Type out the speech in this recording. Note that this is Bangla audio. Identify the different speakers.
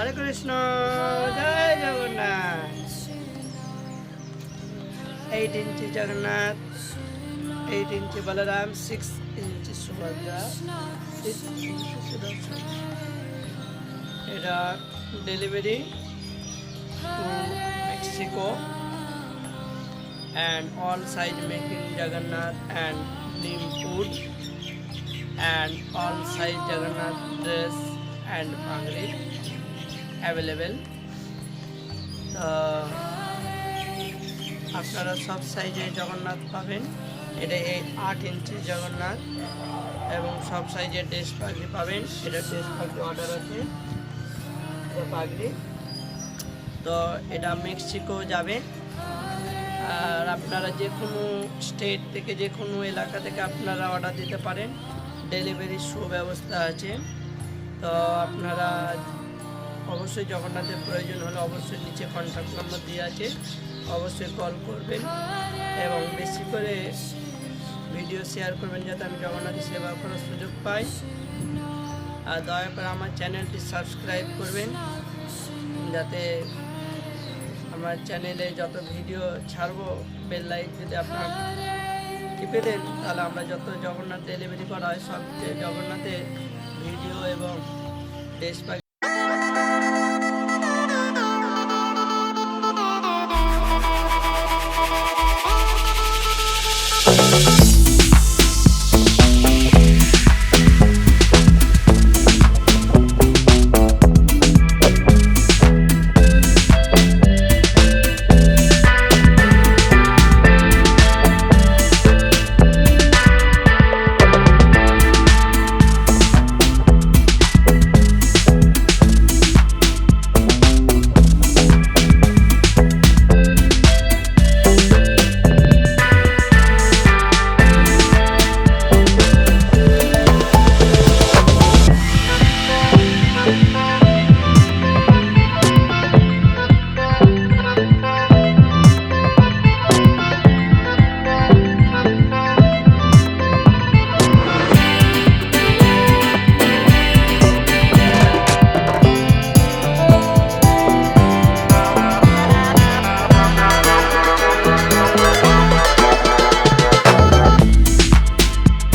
Speaker 1: হরে কৃষ্ণ জয় Jagannath eight inch Jagannath eight inch Balaram six inch Subhadra six inch Sudarshan এটা delivery to Mexico and all size making Jagannath and neem food and all size Jagannath dress and pangri তো, আপনারা সব সাইজে জগন্নাথ পাবেন। এটা এই আট ইঞ্চি জগন্নাথ এবং সব সাইজের ড্রেস পাগড়ি পাবেন। এটা ড্রেস পাগড়ি অর্ডার আছে। পাগড়ি। তো, এটা মেক্সিকো যাবে। আর আপনারা যে কোনো স্টেট থেকে যে কোনো এলাকা থেকে আপনারা অর্ডার দিতে পারেন। ডেলিভারির সুব্যবস্থা আছে। তো, আপনারা অবশ্যই জগন্নাথের প্রয়োজন হলে অবশ্যই নিচে কন্ট্যাক্ট নম্বর দিয়ে আছে। অবশ্যই কল করবেন এবং বেশি করে ভিডিও শেয়ার করবেন যাতে আমি জগন্নাথের সেবা করার সুযোগ পাই। আর দয়া করে আমার চ্যানেলটি সাবস্ক্রাইব করবেন যাতে আমার চ্যানেলে যত ভিডিও ছাড়বো বেল লাইক যদি আপনার টিপে দেন, তাহলে আমরা যত জগন্নাথ ডেলিভারি করা হয়, সব জগন্নাথের ভিডিও এবং দেশ